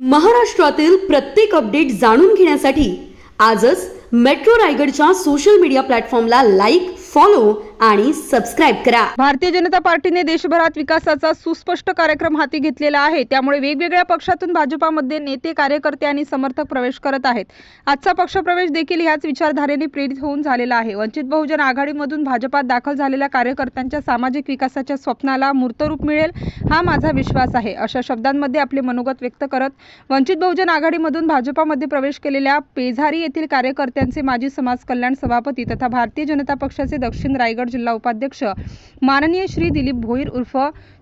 महाराष्ट्रातील प्रत्येक अपडेट जाणून घेण्यासाठी आजच मेट्रो रायगडच्या सोशल मीडिया प्लॅटफॉर्मला लाईक फॉलो आणि सबस्क्राईब करा. भारतीय जनता पार्टीने देशभरात विकासाचा सुस्पष्ट कार्यक्रम हाती घेतलेला आहे. त्यामुळे वेगवेगळ्या पक्षातून भाजपामध्ये नेते कार्यकर्ते आणि समर्थक प्रवेश करत आहेत. आजचा पक्षप्रवेश देखील ह्याच विचारधारेने प्रेरित होऊन झालेला आहे. वंचित बहुजन आघाडीमधून भाजपात दाखल झालेल्या कार्यकर्त्यांच्या सामाजिक विकासाच्या स्वप्नाला मूर्तरूप मिळेल हा माझा विश्वास आहे अशा शब्दांमध्ये आपले मनोगत व्यक्त करत वंचित बहुजन आघाडीमधून भाजपामध्ये प्रवेश केलेल्या पेझारी येथील कार्यकर्त्यांचे माजी समाज कल्याण सभापती तथा भारतीय जनता पक्षाचे दक्षिण रायगड जिल्हा उपाध्यक्ष माननीय श्री दिलीप भोईर उर्फ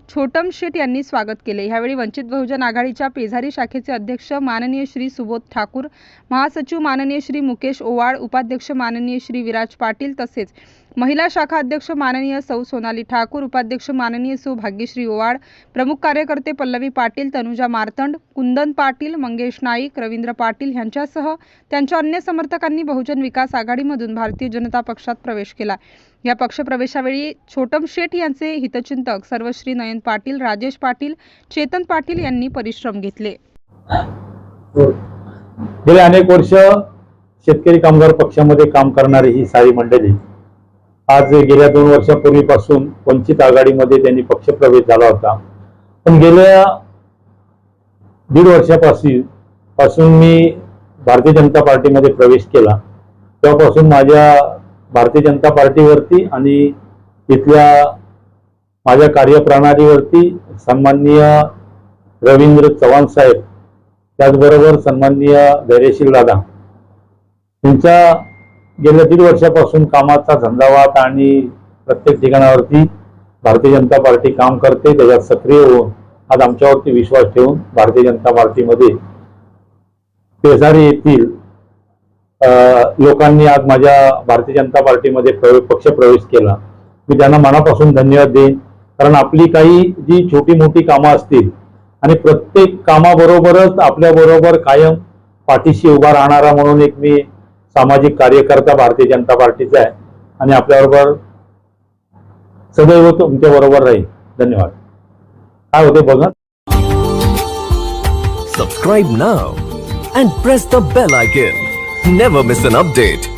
छोटम शेठ यांनी स्वागत केले. यावेळी वंचित बहुजन आघाडीच्या पेझारी शाखेचे अध्यक्ष माननीय श्री सुबोध ठाकूर महासचिव माननीय श्री मुकेश ओवाळ उपाध्यक्ष माननीय श्री विराज पाटील तसेच महिला शाखा अध्यक्ष माननीय सौ सोनाली ठाकूर उपाध्यक्ष माननीय सौ भाग्यश्री ओवाळ प्रमुख कार्यकर्ते पल्लवी पाटील तनुजा मार्तंड कुंदन पाटील मंगेश नाईक रवींद्र पाटील यांच्यासह त्यांच्या अन्य समर्थकांनी बहुजन विकास आघाडीमधून भारतीय जनता पक्षात प्रवेश केला. या पक्षप्रवेशावेळी छोटम शेठ यांचे हितचिंतक सर्वश्री नयन पाटील राजेश पाटील चेतन पाटील यांनी परिश्रम घेतले. गेले अनेक वर्ष शेतकरी कामगार पक्षामध्ये काम करणारी ही सारी मंडळी आज गेल्या दोन वर्षापूर्वीपासून वंचित आघाडीमध्ये त्यांनी पक्षप्रवेश झाला होता. पण गेल्या दीड वर्षापासून पासून मी भारतीय जनता पार्टीमध्ये प्रवेश केला. तेव्हापासून माझ्या भारतीय जनता पार्टीवरती आणि इथल्या माझ्या कार्यप्रणालीवरती सन्माननीय रवींद्र चव्हाण साहेब त्याचबरोबर सन्माननीय धैर्यशील दादा. यांच्या गेल्या दीड वर्षापासून कामाचा झंझावात आणि प्रत्येक ठिकाणावरती भारतीय जनता पार्टी काम करते त्याच्यात सक्रिय होऊन आज आमच्यावरती विश्वास ठेवून भारतीय जनता पार्टीमध्ये पेजारी येथील लोकांनी आज माझ्या भारतीय जनता पार्टीमध्ये प्रवे पक्ष प्रवेश केला. मी त्यांना मनापासून धन्यवाद देईन. कारण आपली काही जी छोटी मोठी कामं असतील आणि प्रत्येक कामाबरोबरच आपल्या बरोबर कायम पाठीशी उभा राहणारा म्हणून एक मी सामाजिक कार्यकर्ता भारतीय जनता पार्टीचा आहे. आणि आपल्याबरोबर सदैव तुमच्या बरोबर राहील. धन्यवाद. काय होते बघा. Subscribe now and press the bell icon never miss an update